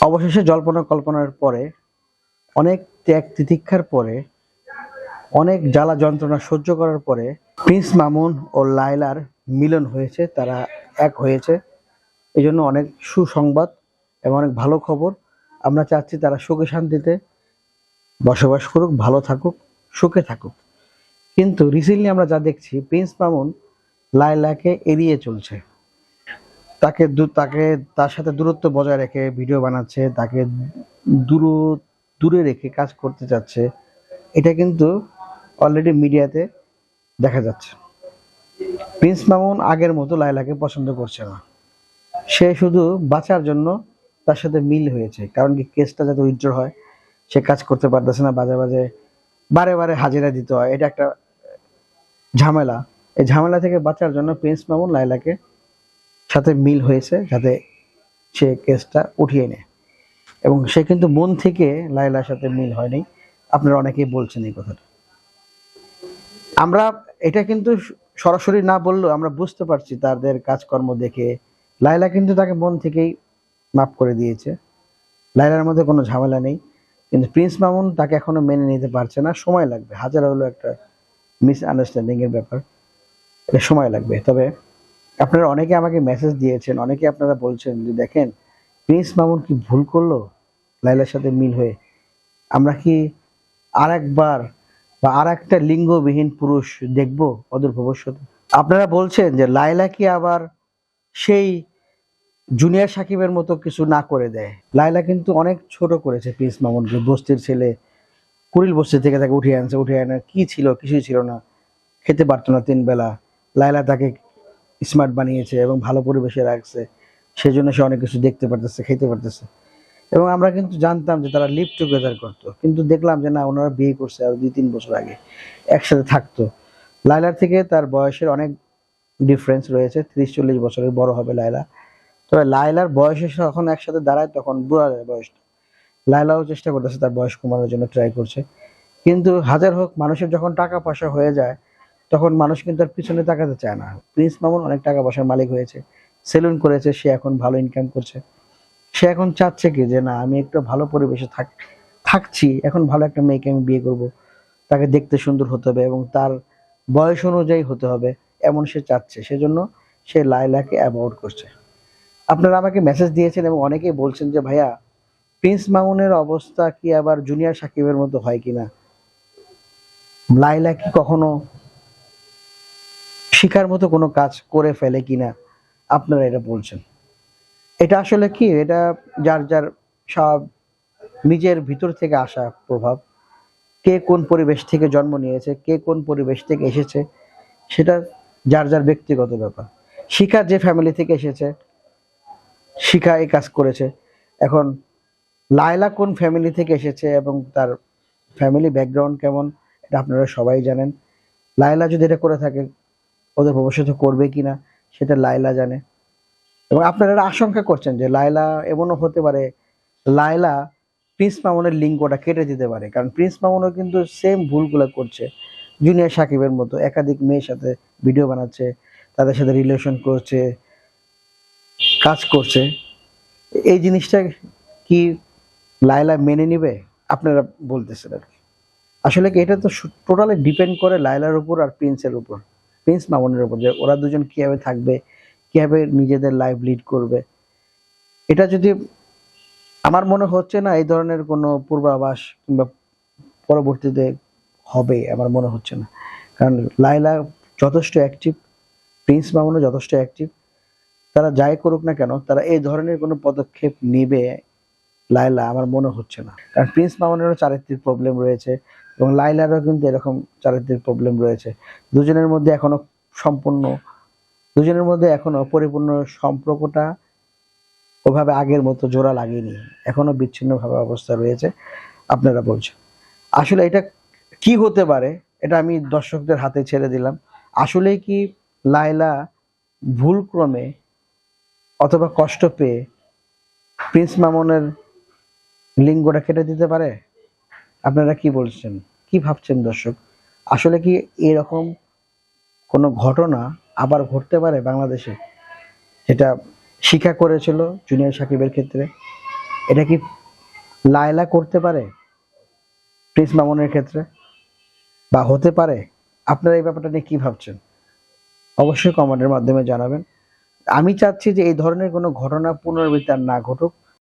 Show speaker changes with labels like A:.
A: অবশেষে জল্পনা কল্পনার পরে, অনেক ত্যাগ তিতিক্ষার পরে, অনেক জ্বালা যন্ত্রণা সহ্য করার পরে, প্রিন্স মামুন ও লায়লার মিলন হয়েছে, তারা এক হয়েছে। এই জন্য অনেক সুসংবাদ এবং অনেক ভালো খবর। আমরা চাচ্ছি তারা সুখে শান্তিতে বসবাস করুক, ভালো থাকুক, সুখে থাকুক। কিন্তু রিসেন্টলি আমরা যা দেখছি, প্রিন্স মামুন লায়লাকে এড়িয়ে চলছে। তাকে তাকে তার সাথে দূরত্ব বজায় রেখে ভিডিও বানাচ্ছে, তাকে দূর, দূরে রেখে কাজ করতে চাচ্ছে, এটা কিন্তু অলরেডি মিডিয়াতে দেখা যাচ্ছে। প্রিন্স মামুন আগের মতো লায়লাকে পছন্দ করছে না। সে শুধু বাঁচার জন্য তার সাথে মিল হয়েছে, কারণ কি কেসটা যাতে উইথড্র হয়, সে কাজ করতে পারতেছে না, বাজে বাজে, বারে বারে হাজিরা দিতে হয়, এটা একটা ঝামেলা। এই ঝামেলা থেকে বাঁচার জন্য প্রিন্স মামুন লায়লাকে সাথে মিল হয়েছে, যাতে সে কেসটা উঠিয়ে নেয়। এবং সে কিন্তু মন থেকে লায়লার সাথে মিল হয়নি। আপনারা অনেকেই বলছেন এই কথাটা। আমরা এটা কিন্তু সরাসরি না বললেও আমরা বুঝতে পারছি তাদের কাজকর্ম দেখে। লায়লা কিন্তু তাকে মন থেকেই মাফ করে দিয়েছে। লায়লার মধ্যে কোনো ঝামেলা নেই। কিন্তু প্রিন্স মামুন তাকে এখনও মেনে নিতে পারছে না। সময় লাগবে। হাজার হলো একটা মিস আন্ডারস্ট্যান্ডিং এর ব্যাপার। এটা সময় লাগবে। তবে আপনারা অনেকে আমাকে মেসেজ দিয়েছেন, অনেকে আপনারা বলছেন যে, দেখেন, প্রিন্স মামুন কি ভুল করল? লাইলার সাথে মিল হয়ে। আমরা কি আর একবার বা আর একটা লিঙ্গবিহীন পুরুষ দেখব অদূর ভবিষ্যতে? আপনারা বলছেন যে লাইলা কি আবার সেই জুনিয়র সাকিবের মতো কিছু না করে দেয়? লাইলা কিন্তু অনেক ছোট করেছে প্রিন্স মামুনকে, বস্তির ছেলে। কুড়িল বস্তি থেকে তাকে উঠিয়ে আনছে, উঠিয়ে আনে, কি ছিল, কিছুই ছিল না। খেতে পারতো না তিন বেলা লাইলা তাকে স্মার্ট বানিয়েছে এবং ভালো পরিবেশে রাখছে সেই জন্য সে অনেক কিছু দেখতে পারতেছে, খেতে পারতেছে। এবং আমরা কিন্তু জানতাম যে তারা লিভ টুগেদার করতো। কিন্তু দেখলাম যে না, ওনারা বিয়ে করছে আর দুই তিন বছর আগে, একসাথে থাকতো। লাইলার থেকে তার বয়সের অনেক ডিফারেন্স রয়েছে ত্রিশ চল্লিশ বছরের বড় হবে লাইলা তবে লাইলার বয়সে যখন একসাথে দাঁড়ায়, তখন বুড়া যায় বয়সটা। লাইলাও চেষ্টা করতেছে তার বয়স কমানোর জন্য ট্রাই করছে। কিন্তু হাজার হোক, মানুষের যখন টাকা পয়সা হয়ে যায় তখন মানুষ কিন্তু আর পিছনে তাকাতে চায় না। প্রিন্স মামুন অনেক টাকা পয়সার মালিক হয়েছে, সেলুন করেছে, সে এখন ভালো ইনকাম করছে। সে এখন চাচ্ছে কি যে, না, আমি একটু ভালো পরিবেশে থাক, থাকছি, এখন ভালো একটা মেয়েকে আমি বিয়ে করব। তাকে দেখতে সুন্দর হতে হবে এবং তার বয়স অনুযায়ী হতে হবে। এমন সে চাচ্ছে। সেজন্য সে লাইলাকে অ্যাভয়েড করছে। আপনারা আমাকে মেসেজ দিয়েছেন এবং অনেকেই বলছেন যে, ভাইয়া, প্রিন্স মামুনের অবস্থা কি আবার জুনিয়র সাকিবের মতো হয় কিনা? লাইলা কি কখনো শিকার মতো কোনো কাজ করে ফেলে কিনা আপনারা এটা বলছেন। এটা আসলে কি? এটা যার যার সব নিজের ভিতর থেকে আসা প্রভাব। কে কোন পরিবেশ থেকে জন্ম নিয়েছে, কে কোন পরিবেশ থেকে এসেছে, সেটা যার যার ব্যক্তিগত ব্যাপার। শিখা যে ফ্যামিলি থেকে এসেছে শিখা এই কাজ করেছে। এখন লায়লা কোন ফ্যামিলি থেকে এসেছে এবং তার ফ্যামিলি ব্যাকগ্রাউন্ড কেমন, এটা আপনারা সবাই জানেন। লায়লা যদি এটা করে থাকে ওদের ভবিষ্যতে করবে কিনা, সেটা লায়লা জানে। এবং আপনারা এটা আশঙ্কা করছেন যে লায়লা এমনও হতে পারে, লায়লা প্রিন্স মামুনের লিঙ্কটা কেটে দিতে পারে। কারণ প্রিন্স মামুনও কিন্তু সেম ভুলগুলো করছে। জুনিয়র সাকিবের মতো একাধিক মেয়ের সাথে ভিডিও বানাচ্ছে, তাদের সাথে রিলেশন করছে, কাজ করছে। এই জিনিসটা কি লায়লা মেনে নিবে? আপনারা বলতেছেন আর কি। আসলে কি এটা তো টোটালি ডিপেন্ড করে লায়লার উপর আর প্রিন্সের উপর। প্রিন্স মামুনের উপর যে ওরা দুজন কীভাবে থাকবে, কীভাবে নিজেদের লাইফ লিড করবে। এটা যদি আমার মনে হচ্ছে না এই ধরনের কোনো পূর্বাভাস কিংবা পরবর্তীতে হবে আমার মনে হচ্ছে না। কারণ লাইলা যথেষ্ট অ্যাক্টিভ প্রিন্স মামুনও যথেষ্ট অ্যাক্টিভ তারা যাই করুক না কেন, তারা এই ধরনের কোনো পদক্ষেপ নেবে লাইলা আমার মনে হচ্ছে না। কারণ প্রিন্স মামুনেরও চারিত্রিক প্রবলেম রয়েছে এবং লাইলারও কিন্তু এরকম চারিত্রিক প্রবলেম রয়েছে। দুজনের মধ্যে এখনও সম্পূর্ণ, দুজনের মধ্যে এখনও পরিপূর্ণ সম্পর্কটা ওভাবে আগের মতো জোড়া লাগেনি। এখনও বিচ্ছিন্নভাবে অবস্থা রয়েছে। আপনারা বলছেন, আসলে এটা কি হতে পারে? এটা আমি দর্শকদের হাতে ছেড়ে দিলাম। আসলে কি লায়লা ভুলক্রমে অথবা কষ্ট পেয়ে প্রিন্স মামুনের লিঙ্গটা কেটে দিতে পারে? আপনারা কি বলছেন? কি ভাবছেন দর্শক? আসলে কি এরকম কোনো ঘটনা আবার ঘটতে পারে বাংলাদেশে? যেটা শিক্ষা করেছিল জুনিয়র সাকিবের ক্ষেত্রে। এটা কি লায়লা করতে পারে প্রিন্স মামুনের ক্ষেত্রে? বা হতে পারে? আপনারা এই ব্যাপারটা নিয়ে কি ভাবছেন? অবশ্যই কমেন্টের মাধ্যমে জানাবেন। আমি চাচ্ছি যে এই ধরনের কোনো ঘটনা পুনরাবৃত্তি আর না ঘটুক।